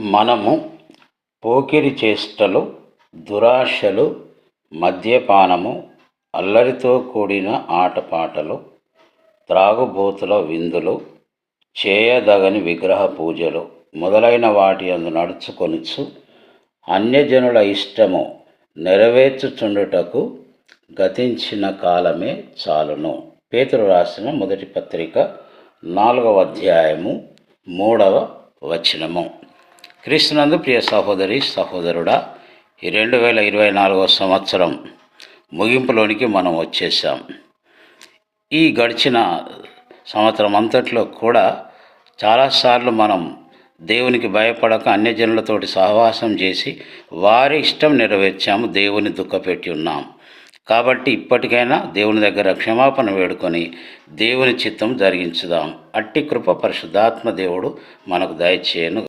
మనము పోకిరి చేష్టలు దురాశలు మద్యపానము అల్లరితో కూడిన ఆటపాటలు త్రాగుబోతుల విందులు చేయదగని విగ్రహ పూజలు మొదలైన వాటి అందు నడుచుకొనుచు అన్యజనుల ఇష్టము నెరవేర్చుచుండుటకు గతించిన కాలమే చాలును. పేతురు రాసిన మొదటి పత్రిక నాలుగవ అధ్యాయము మూడవ వచనము. క్రీస్తునందు ప్రియ సహోదరి సహోదరుడా ఈ రెండు వేల ఇరవై నాలుగో సంవత్సరం ముగింపులోనికి మనం వచ్చేసాం ఈ గడిచిన సంవత్సరం అంతట్లో కూడా చాలాసార్లు మనం దేవునికి భయపడక అన్యజనులతోటి సహవాసం చేసి వారి ఇష్టం నెరవేర్చాము దేవుని దుఃఖపెట్టి ఉన్నాం. కాబట్టి ఇప్పటికైనా దేవుని దగ్గర క్షమాపణ వేడుకొని దేవుని చిత్తం జరిగించుదాం. అట్టి కృప పరిశుద్ధాత్మ దేవుడు మనకు దయచేయను.